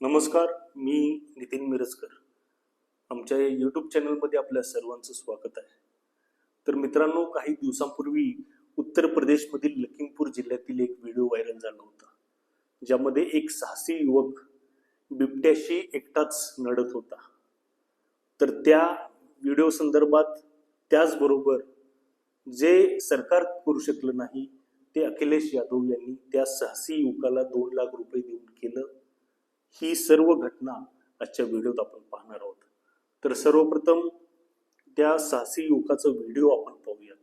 नमस्कार मी नितीन मिरजकर. आमच्या यूट्यूब चॅनलमध्ये आपल्या सर्वांचं स्वागत आहे. तर मित्रांनो काही दिवसांपूर्वी उत्तर प्रदेशमधील लखीमपूर जिल्ह्यातील एक व्हिडिओ व्हायरल झाला होता ज्यामध्ये एक साहसी युवक बिबट्याशी एकटाच लढत होता. तर त्या व्हिडिओ संदर्भात त्याचबरोबर जे सरकार करू शकलं नाही ते अखिलेश यादव यांनी त्या साहसी युवकाला दोन लाख रुपये देऊन केलं. ही सर्व घटना आजच्या व्हिडिओत आपण पाहणार आहोत तर सर्वप्रथम त्या साहसी युवकाचा व्हिडिओ आपण पाहूयात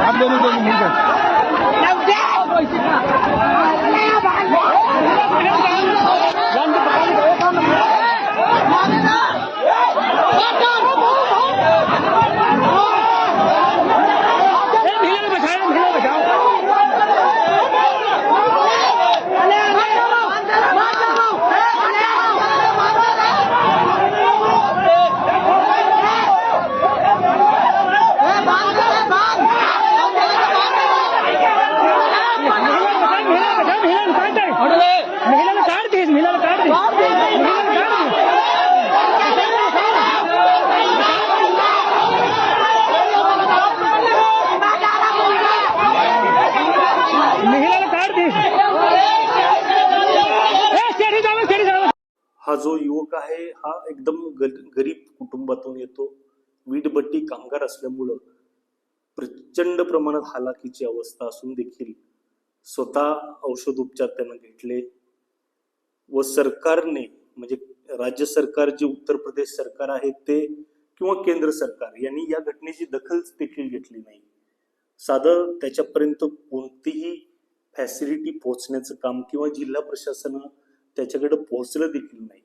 आप दोनों दोनों मिलकर महिलाला हा जो युवक आहे हा एकदम ग- गरीब कुटुंबातून येतो. वीटभट्टी कामगार असल्यामुळं प्रचंड प्रमाणात हालाकीची अवस्था असून देखील स्वतः औषधोपचार त्यांना घेतले व सरकारने म्हणजे राज्य सरकार जे उत्तर प्रदेश सरकार आहे ते किंवा केंद्र सरकार यांनी या घटनेची दखल देखील घेतली नाही. साधं त्याच्यापर्यंत कोणतीही फॅसिलिटी पोहोचण्याचं काम किंवा जिल्हा प्रशासन त्याच्याकडे पोहोचलं देखील नाही.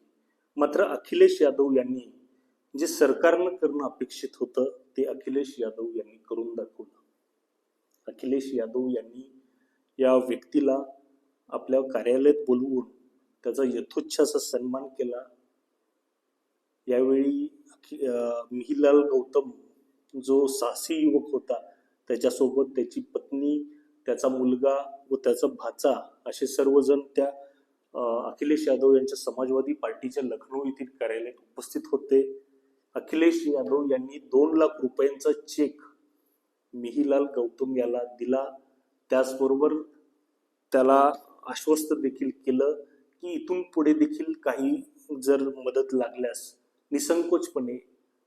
मात्र अखिलेश यादव यांनी जे सरकारनं करणं अपेक्षित होतं ते अखिलेश यादव यांनी करून दाखवलं. अखिलेश यादव यांनी या व्यक्तीला आपल्या कार्यालयात बोलवून त्याचा यथोच्छ असा सन्मान केला. यावेळी अखि- गौतम जो साहसी युवक होता त्याच्यासोबत त्याची पत्नी त्याचा मुलगा व त्याचा भाचा असे सर्वजण त्या अखिलेश यादव यांच्या समाजवादी पार्टीच्या लखनौ येथील कार्यालयात उपस्थित होते. अखिलेश यादव यांनी दोन लाख रुपयांचा चेक मिहिलाल गौतम याला दिला. त्याचबरोबर त्याला आश्वस्त देखील केलं की इथून पुढे देखील काही जर मदत लागल्यास निसंकोचपणे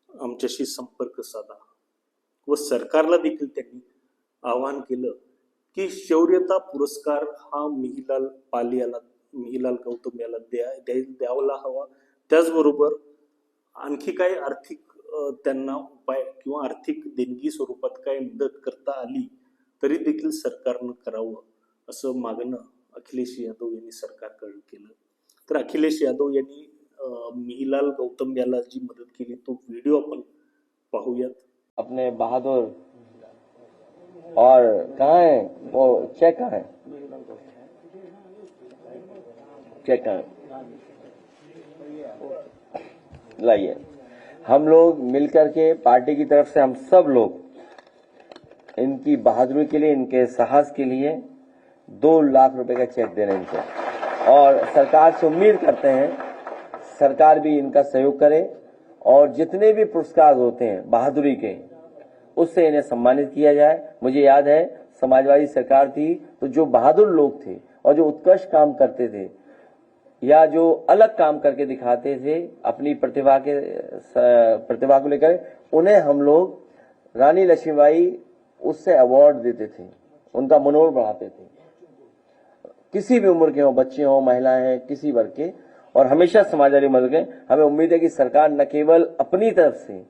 आमच्याशी संपर्क साधा. व सरकारला देखील त्यांनी आवाहन केलं की शौर्यता पुरस्कार हा मिहिलाल पालियाला हिलाल मिहिलाल गौतम याला द्या द्यावला हवा. त्याचबरोबर आणखी काही आर्थिक त्यांना उपाय किंवा आर्थिक देणगी स्वरूपात काय मदत करता आली तरी देखील सरकारनं करावं असं मागणं अखिलेश यादव यांनी सरकारकडे केलं. तर अखिलेश यादव यांनी मिहिलाल गौतम याला जी मदत केली तो व्हिडिओ आपण पाहूयात. अपने बहादुर और काय है? वो चेक है? चेक लाइए। हम लोग मिलकर के पार्टी की तरफ़ से हम सब लोग इनकी बहादुरी के लिए, इनके साहस के लिए दो लाख रुपए का चेक दे रहे हैं। इनको और सरकार से उम्मीद करते हैं, सरकार भी इनका सहयोग करे और जितने भी पुरस्कार होते हैं बहादुरी के, उससे इन्हें सम्मानित किया जाए। मुझे याद है, समाजवादी सरकार थी तो जो बहादुर लोग थे और जो उत्कृष्ट काम करते थे या जो अलग काम करके दिखाते थे, अपनी प्रतिभा के प्रतिभा को लेकर, उन्हें हम लोग रानी लक्ष्मीबाई उससे अवार्ड देते थे, उनका मनोबल बढ़ाते थे। किसी भी उम्र के हो, बच्चे हो, महिलाएँ हैं, किसी वर्ग के, और हमेशा समाजवादी मदद करें, हमें उम्मीद है कि सरकार न केवल अपनी तरफ़ से,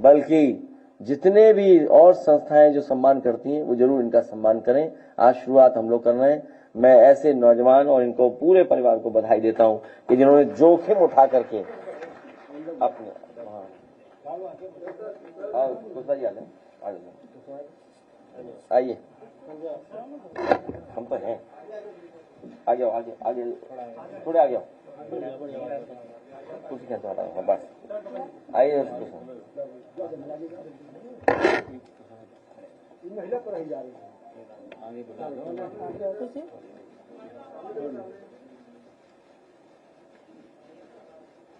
बल्कि जितने भी और संस्थाएँ जो सम्मान करती हैं, वो ज़रूर इनका सम्मान करें। आज शुरुआत हम लोग कर रहे हैं। मैं ऐसे नौजवान और इनको पूरे परिवार को बधाई देता हूँ कि जिन्होंने जोखिम उठा करके अपने हाँ। आइए, हम पर हैं। आगे आओ आगे आगे। थोड़े आगे आओ। कुछ क्या तो हटाओ हाँ, बस। आइए कुछ।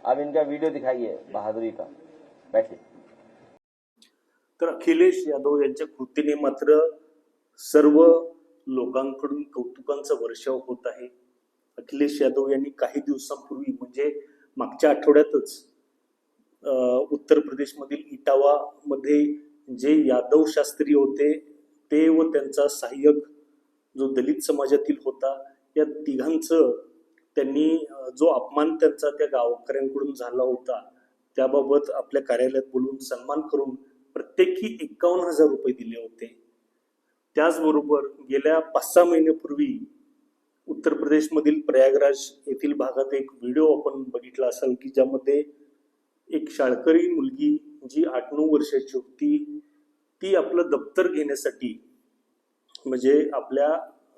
अब इनका वीडियो दिखाइए बहादुरी का। बैठिए तर अखिलेश यादव यांच्या कृतीने मात्र सर्व लोकांकडून कौतुकांचा वर्षाव होत आहे. अखिलेश यादव यांनी काही दिवसांपूर्वी म्हणजे मागच्या आठवड्यातच अं, उत्तर प्रदेशमधील इटावा मध्ये जे यादव शास्त्री होते ते व त्यांचा सहाय्यक जो दलित समाजातील होता या तिघांचं त्यांनी जो अपमान त्यांचा त्या गावकऱ्यांकडून झाला होता त्याबाबत आपल्या कार्यालयात बोलून सन्मान करून प्रत्येकी एकावन्न हजार रुपये दिले होते. त्याचबरोबर गेल्या पाच सहा महिन्यापूर्वी उत्तर प्रदेशमधील प्रयागराज येथील भागात एक व्हिडिओ आपण बघितला असाल की ज्यामध्ये एक शाळकरी मुलगी जी आठ नऊ वर्षाची होती ती आपलं दप्तर घेण्यासाठी म्हणजे आपल्या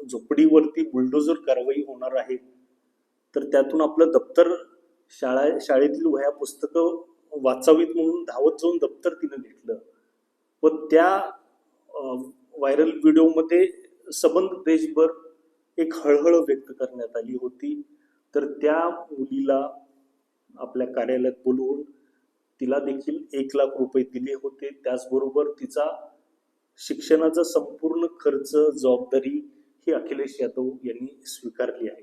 झोपडीवरती बुलडोजर कारवाई होणार आहे. तर त्यातून आपलं दप्तर शाळा शाळेतील वह्या पुस्तकं वाचावीत म्हणून धावत जाऊन दप्तर तिनं घेतलं. व त्या व्हायरल व्हिडिओमध्ये सबंध देशभर एक हळहळ व्यक्त करण्यात आली होती. तर त्या मुलीला आपल्या कार्यालयात बोलवून तिला देखील एक लाख रुपये दिले होते. त्याचबरोबर तिचा शिक्षणाचा संपूर्ण खर्च जबाबदारी ही अखिलेश यादव यांनी स्वीकारली आहे.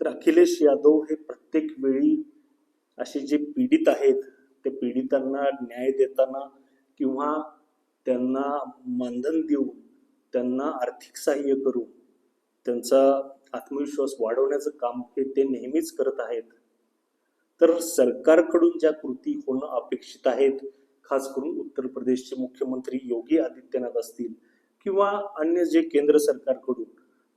तर अखिलेश यादव हे प्रत्येक वेळी असे जे पीडित आहेत ते पीडितांना न्याय देताना किंवा त्यांना मानधन देऊन त्यांना आर्थिक सहाय्य करून त्यांचा आत्मविश्वास वाढवण्याचं काम हे ते नेहमीच करत आहेत. तर सरकारकडून ज्या कृती होणं अपेक्षित आहेत खास करून उत्तर प्रदेशचे मुख्यमंत्री योगी आदित्यनाथ असतील किंवा अन्य जे केंद्र सरकारकडून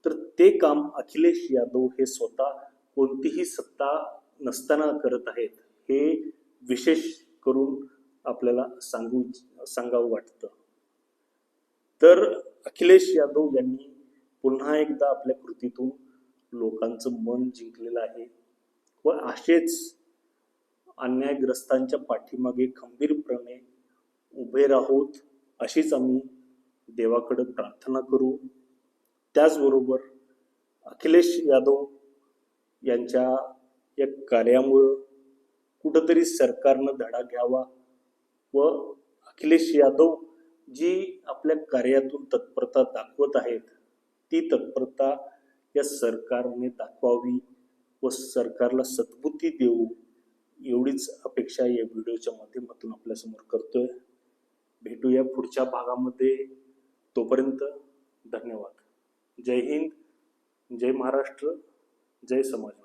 तर ते काम अखिलेश यादव हे स्वतः कोणतीही सत्ता नसताना करत आहेत हे विशेष करून आपल्याला सांगू सांगावं वाटतं. तर अखिलेश यादव यांनी पुन्हा एकदा आपल्या कृतीतून लोकांचं मन जिंकलेलं आहे व असेच अन्यायग्रस्तांच्या पाठीमागे खंबीरपणे उभे राहोत अशीच आम्ही देवाकडे प्रार्थना करू. त्याचबरोबर अखिलेश यादव यांच्या या कार्यामुळं कुठंतरी सरकारनं धडा घ्यावा व अखिलेश यादव जी आपल्या कार्यातून तत्परता दाखवत आहेत ती तत्परता या सरकारने दाखवावी व सरकारला सद्बुद्धी देऊ. एवढीच अपेक्षा या व्हिडिओच्या माध्यमातून आपल्यासमोर करतोय. भेटूया पुढच्या भागामध्ये. तोपर्यंत धन्यवाद. जय हिंद जय महाराष्ट्र जय समाज.